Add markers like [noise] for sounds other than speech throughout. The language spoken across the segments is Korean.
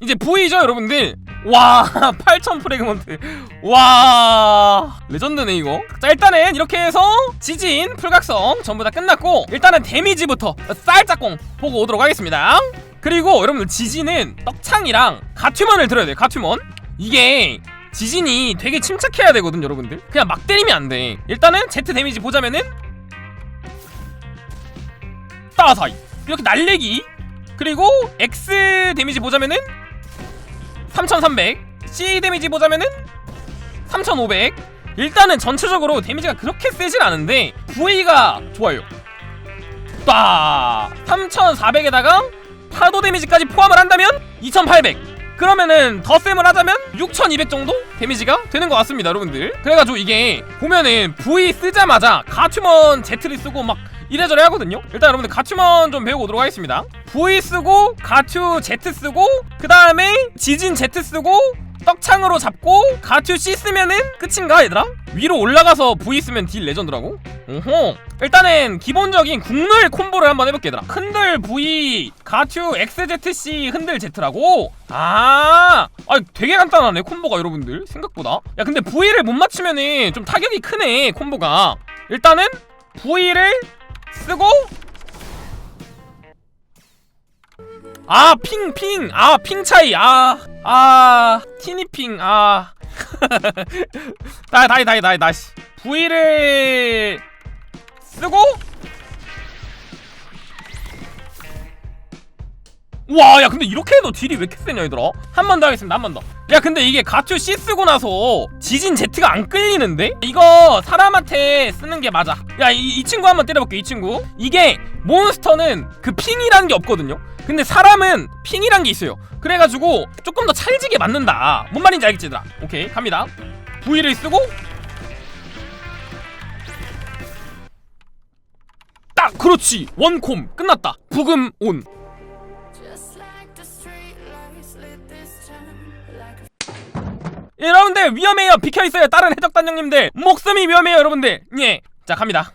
이제 V죠 여러분들? 와 [laughs] 8000 프레그먼트. 와 레전드네 이거. 자 일단은 이렇게 해서 지진 풀각성 전부 다 끝났고 일단은 데미지부터 살짝공 보고 오도록 하겠습니다. 그리고 여러분들 지진은 떡창이랑 가튜먼을 들어야 돼요 가튜먼. 이게 지진이 되게 침착해야 되거든 여러분들. 그냥 막 때리면 안돼. 일단은 Z 데미지 보자면은 따사이. 이렇게 날리기. 그리고 X 데미지 보자면은 3300 C 데미지 보자면은 3500 일단은 전체적으로 데미지가 그렇게 세진 않은데 V가 좋아요. 딱 3400에다가 파도 데미지까지 포함을 한다면 2800 그러면은 더 셈을 하자면 6200 정도 데미지가 되는 것 같습니다 여러분들. 그래가지고 이게 보면은 V 쓰자마자 가튜먼 Z를 쓰고 막 이래저래 하거든요. 일단 여러분들 가튜먼 좀 배우고 오도록 하겠습니다. V 쓰고 가튜 Z 쓰고 그 다음에 지진 Z 쓰고 떡창으로 잡고 가튜 C 쓰면은 끝인가 얘들아? 위로 올라가서 V 쓰면 딜 레전드라고? 오호. 일단은 기본적인 국룰 콤보를 한번 해볼게 얘들아. 흔들 V 가튜 XZC 흔들 Z라고? 아, 아 되게 간단하네 콤보가 여러분들. 생각보다. 야 근데 V를 못 맞추면은 좀 타격이 크네 콤보가. 일단은 V를 쓰고. 아 핑 핑. 아 핑 차이. 아 아 티니핑. 아. [laughs] 다이 다이 다이 다이 다시. V를 쓰고 와 야 근데 이렇게 해도 딜이 왜 이렇게 세냐 얘들아? 한 번 더 하겠습니다 한 번 더 야 근데 이게 가투 C 쓰고 나서 지진 Z가 안 끌리는데? 이거 사람한테 쓰는 게 맞아. 야이 친구 한번 때려볼게 이 친구. 이게 몬스터는 그 핑이라는 게 없거든요? 근데 사람은 핑이란 게 있어요. 그래가지고 조금 더 찰지게 맞는다. 뭔 말인지 알겠지 얘들아? 오케이 갑니다. V를 쓰고. 딱! 그렇지! 원콤! 끝났다. 부금 온 여러분들 위험해요 비켜 있어요 다른 해적단 형님들 목숨이 위험해요 여러분들 예자 갑니다.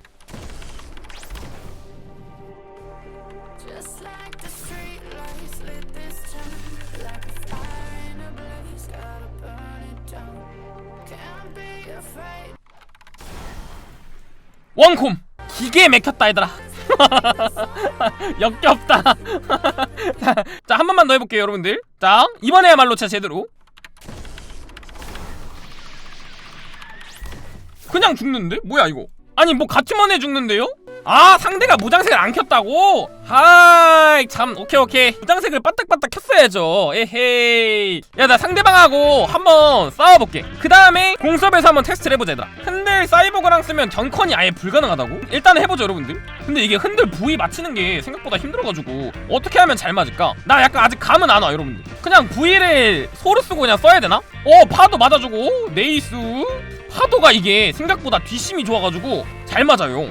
원콤 기계 맥혔다 얘들아 역겹다 자 한 번만 더 해볼게요 여러분들 자 이번에야말로 진짜 제대로 그냥 죽는데? 뭐야 이거 아니 뭐 같이만 해 죽는데요? 아 상대가 무장색을 안 켰다고? 하이 참 오케이 오케이 무장색을 빠딱빠딱 켰어야죠 에헤이 야 나 상대방하고 한번 싸워볼게 그 다음에 공섭에서 한번 테스트를 해보자 얘들아 흔들 사이버그랑 쓰면 전컨이 아예 불가능하다고? 일단 해보죠 여러분들 근데 이게 흔들 부위 맞추는 게 생각보다 힘들어가지고 어떻게 하면 잘 맞을까? 나 약간 아직 감은 안 와 여러분들 그냥 부위를 소로 쓰고 그냥 써야 되나? 어 파도 맞아주고 네이스 파도가 이게 생각보다 뒷심이 좋아가지고 잘 맞아요.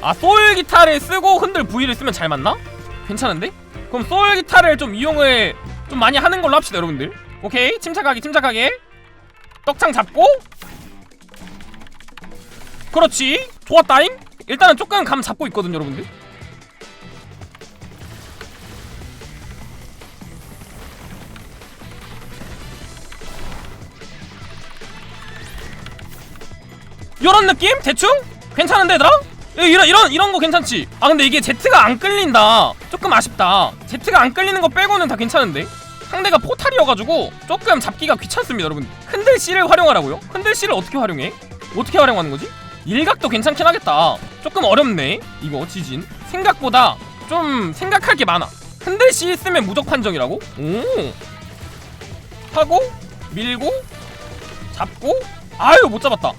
아 소울 기타를 쓰고 흔들 V를 쓰면 잘 맞나? 괜찮은데? 그럼 소울 기타를 좀 이용을 좀 많이 하는 걸로 합시다 여러분들. 오케이 침착하게 침착하게. 떡창 잡고. 그렇지. 좋았다잉. 일단은 조금 감 잡고 있거든 여러분들 이런 느낌? 대충? 괜찮은데 얘들아? 이- 이런 이런 이런 거 괜찮지? 아 근데 이게 Z가 안 끌린다. 조금 아쉽다. Z가 안 끌리는 거 빼고는 다 괜찮은데. 상대가 포탈이어가지고 조금 잡기가 귀찮습니다, 여러분. 흔들 C를 활용하라고요? 흔들 C를 어떻게 활용해? 어떻게 활용하는 거지? 일각도 괜찮긴 하겠다. 조금 어렵네. 이거 지진. 생각보다 좀 생각할 게 많아. 흔들 C 쓰면 무적 판정이라고? 오. 하고 밀고 잡고 아유 못 잡았다.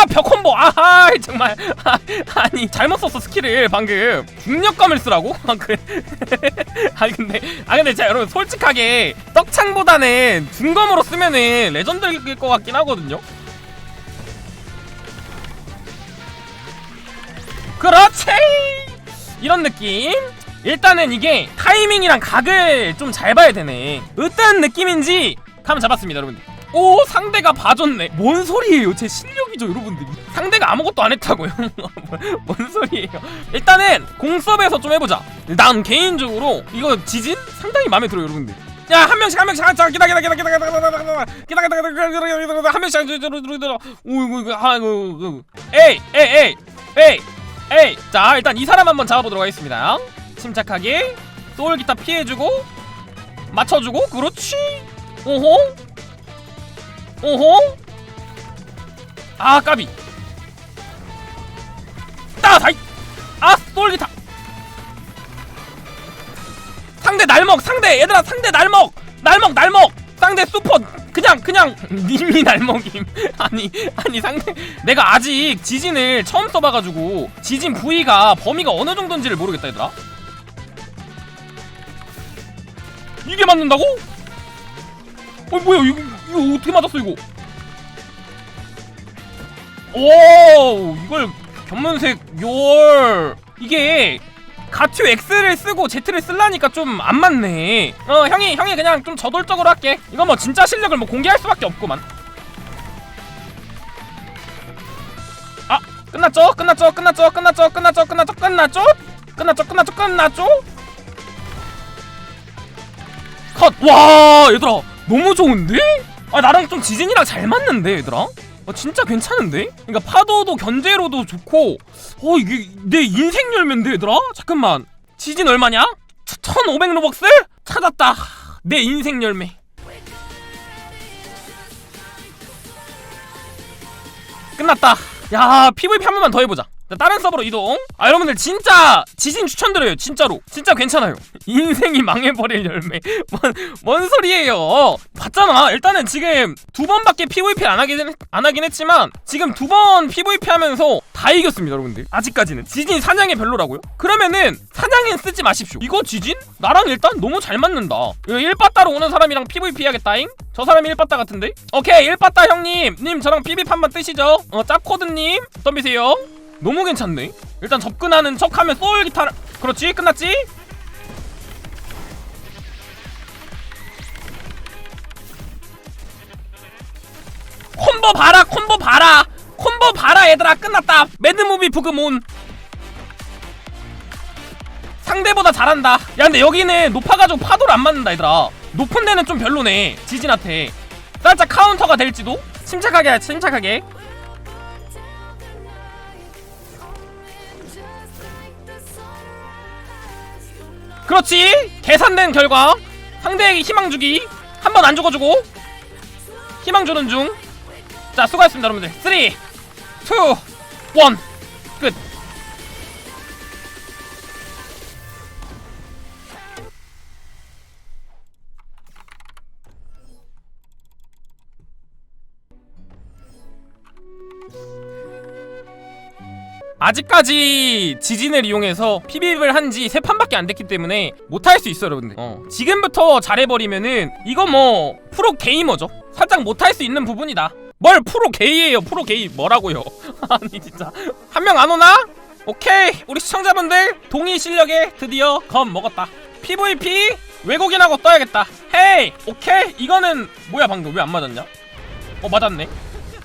아 벽 콤보. 아하 정말. 아, [laughs] 아니 잘못 썼어 스킬을 방금. 중력감을 쓰라고? [laughs] 아 그래 [laughs] 아니 근데 아 근데 진짜 여러분 솔직하게 떡창보다는 중검으로 쓰면은 레전드일 것 같긴 하거든요. 그렇지! 이런 느낌. 일단은 이게 타이밍이랑 각을 좀 잘 봐야 되네. 어떤 느낌인지 감 잡았습니다 여러분들 오 상대가 봐줬네 뭔 소리예요 제 실력이죠 여러분들 상대가 아무것도 안 했다고요 뭔 소리예요 일단은 공섭에서 좀 해보자 난 개인적으로 이거 지진 상당히 마음에 들어요 여러분들 야 한 명씩 한 명씩 한 기다 기다 기다 기다 기다 기다 기다 기다 기다 기다 기다 기다 기다 한 명씩 오이고 이거 아이고 에이 에이 에이 에이 에이 자 일단 이 사람 한번 잡아보도록 하겠습니다 침착하게 소울 기타 피해주고 맞춰주고 그렇지 오호 오호. 아 까비. 따다이. 아 소울 기타 상대 날먹 상대 얘들아 상대 날먹. 날먹 날먹. 상대 수퍼 그냥 그냥. [laughs] 님이 날먹임. [laughs] 아니 아니 상대. 내가 아직 지진을 처음 써봐가지고 지진 부위가 범위가 어느 정도인지를 모르겠다 얘들아. 이게 맞는다고? 어 뭐야 이거 이거 어떻게 맞았어 이거 오 이걸 견문색 열 이게 가튜 X를 쓰고 Z를 쓰려니까 좀 안 맞네 어 형이 형이 그냥 좀 저돌적으로 할게 이거 뭐 진짜 실력을 뭐 공개할 수밖에 없구만 아 끝났죠 끝났죠 끝났죠 끝났죠 끝났죠 끝났죠 끝났죠 끝났죠 끝났죠 끝났죠 컷와 얘들아 너무 좋은데? 아 나랑 좀 지진이랑 잘 맞는데 얘들아? 어, 진짜 괜찮은데? 그러니까 파도도 견제로도 좋고 어 이게 내 인생 열매인데 얘들아? 잠깐만 지진 얼마냐? 1500 로벅스? 찾았다 내 인생 열매 끝났다 야 PVP 한 번만 더 해보자 자, 다른 서버로 이동. 아 여러분들 진짜 지진 추천드려요 진짜로. 진짜 괜찮아요. [laughs] 인생이 망해버릴 열매. [laughs] 뭔, 뭔 소리예요? 봤잖아. 일단은 지금 두 번밖에 PVP를 안 하긴, 했- 안 하긴 했지만 지금 두 번 PVP 하면서 다 이겼습니다 여러분들. 아직까지는. 지진 사냥이 별로라고요? 그러면은 사냥엔 쓰지 마십시오. 이거 지진? 나랑 일단 너무 잘 맞는다. 이거 1빠따로 오는 사람이랑 PVP 해야겠다잉? 저 사람이 1빠따 같은데? 오케이 1빠따 형님. 님 저랑 PVP 한번 뜨시죠. 어 짭코드님 덤비세요 너무 괜찮네. 일단 접근하는 척하면 소울 기타를 그렇지? 끝났지? 콤보 봐라 콤보 봐라. 콤보 봐라 얘들아. 끝났다. 매드무비 부금온. 상대보다 잘한다. 야 근데 여기는 높아가지고 파도를 안 맞는다 얘들아. 높은 데는 좀 별로네 지진한테. 살짝 카운터가 될지도? 침착하게 침착하게 그렇지. 계산된 결과 상대에게 희망 주기 한 번 안 죽어주고 희망 주는 중. 자 수고하셨습니다 여러분들. 3 2 1 아직까지 지진을 이용해서 PB를 한지 세 판밖에 안 됐기 때문에 못할 수 있어요 여러분들. 어. 지금부터 잘해버리면은 이거 뭐 프로 게이머죠? 살짝 못할 수 있는 부분이다. 뭘 프로 게이예요? 프로 게이 뭐라고요? [laughs] 아니 진짜. 한 명 안 오나? 오케이. 우리 시청자분들 동의 실력에 드디어 검 먹었다. PVP 외국인하고 떠야겠다. 헤이! 오케이. 이거는 뭐야 방금? 왜 안 맞았냐? 어 맞았네.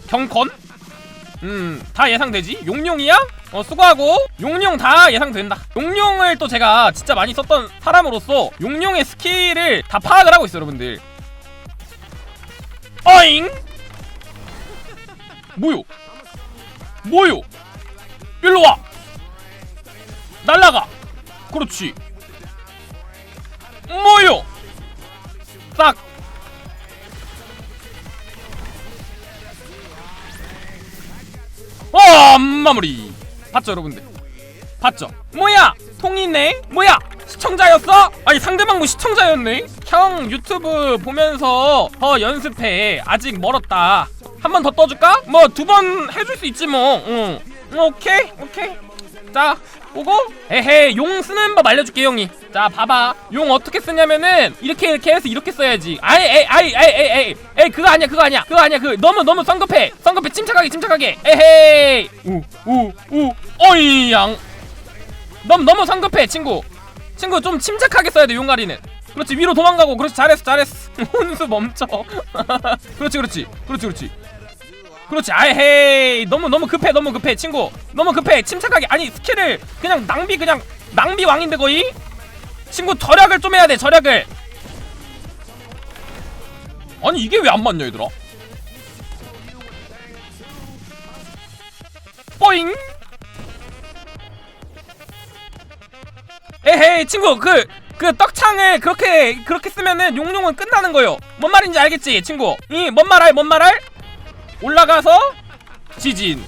경컨? 음, 다 예상되지? 용룡이야? 어, 수고하고. 용룡 다 예상된다. 용룡을 또 제가 진짜 많이 썼던 사람으로서 용룡의 스킬을 다 파악을 하고 있어요, 여러분들. 어잉? 뭐요? 뭐요? 일로 와! 날라가! 그렇지. 뭐요? 딱! 어 마무리 봤죠 여러분들? 봤죠? 뭐야? 통이 있네? 뭐야? 시청자였어? 아니 상대방도 시청자였네? 형 유튜브 보면서 더 연습해. 아직 멀었다. 한 번 더 떠줄까? 뭐 두 번 해줄 수 있지 뭐. 응. 오케이? 오케이. 자 오고? 에헤 용 쓰는 법 알려줄게 형이 자 봐봐. 용 어떻게 쓰냐면은 이렇게 이렇게 해서 이렇게 써야지. 아이 에이 아이 에이 에이 에이. 에이 그거 아니야 그거 아니야 그거 아니야. 그 너무 너무 성급해. 성급해. 침착하게 침착하게. 에헤이. 우우우. 어이양. 너무 너무 성급해 친구. 친구 좀 침착하게 써야 돼 용가리는. 그렇지 위로 도망가고. 그렇지 잘했어 잘했어. [laughs] 혼수 멈춰. [laughs] 그렇지 그렇지. 그렇지 그렇지. 그렇지 아헤이. 너무 너무 급해 너무 급해 친구. 너무 급해 침착하게. 아니 스킬을 그냥 낭비 그냥 낭비 왕인데 거의 친구 절약을 좀 해야 돼 절약을 아니 이게 왜 안 맞냐 얘들아 뽀잉 에헤이 친구 그그 떡창을 그렇게 그렇게 쓰면은 용용은 끝나는 거요. 뭔 말인지 알겠지, 친구? 이뭔 말할 뭔 말할? 올라가서 지진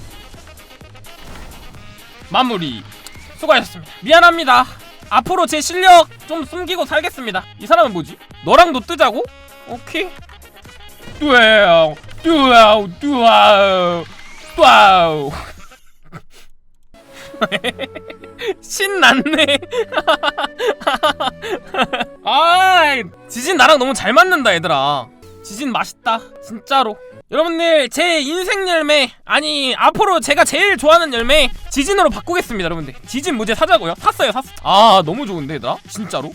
마무리 수고하셨습니다. 미안합니다. 앞으로 제 실력 좀 숨기고 살겠습니다. 이 사람은 뭐지? 너랑도 뜨자고? 오케이. 뚜아우 뚜아우 뚜아우 뚜아우 신났네. [laughs] 아, 지진 나랑 너무 잘 맞는다, 얘들아. 지진 맛있다, 진짜로. 여러분들 제 인생 열매 아니 앞으로 제가 제일 좋아하는 열매 지진으로 바꾸겠습니다, 여러분들. 지진 무제 사자고요. 샀어요, 샀어. 아, 너무 좋은데, 얘들아. 진짜로.